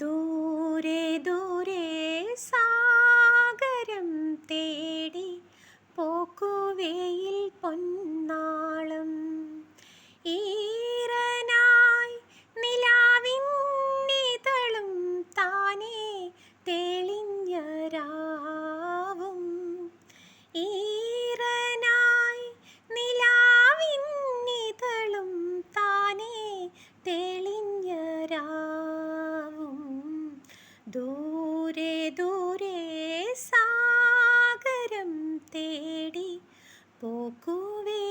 দূরে দূরে ദൂരെ ദൂരെ സാഗരം തേടി പോക്കുവേ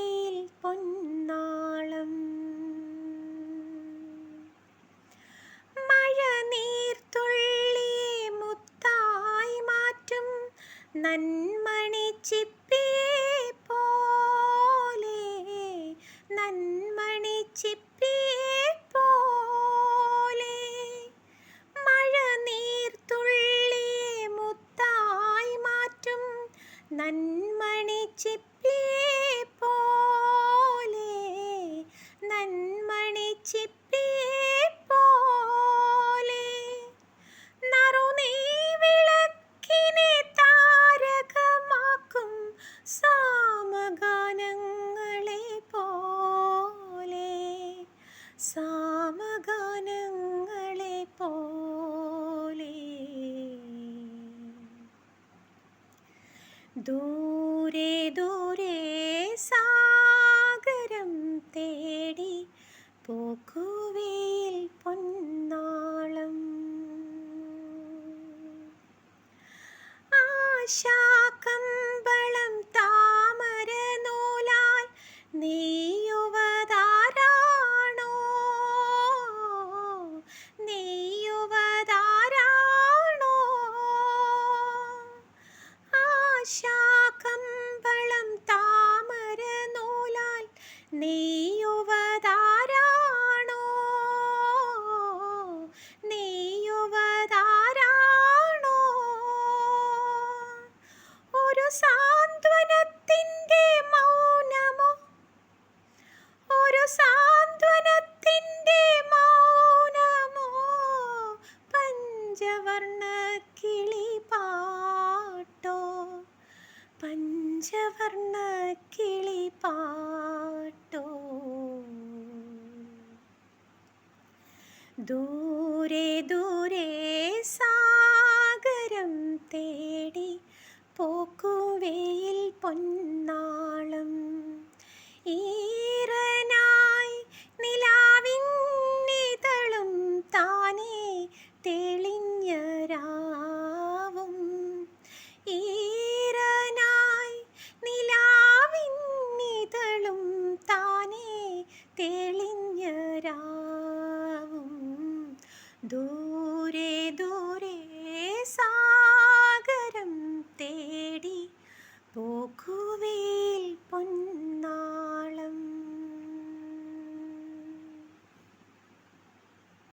ചിപ്പിയെപ്പോലെ നറുനീ വിളക്കിനെ താരകമാക്കും സാമഗാനങ്ങളെ പോലെ. സാമഗാനങ്ങളെ പോലെ. ദൂ 下。പഞ്ചവർണ കിളിപാട്ടോ പഞ്ചവർണ കിളിപാട്ടോ ദൂരെ ദൂ दूर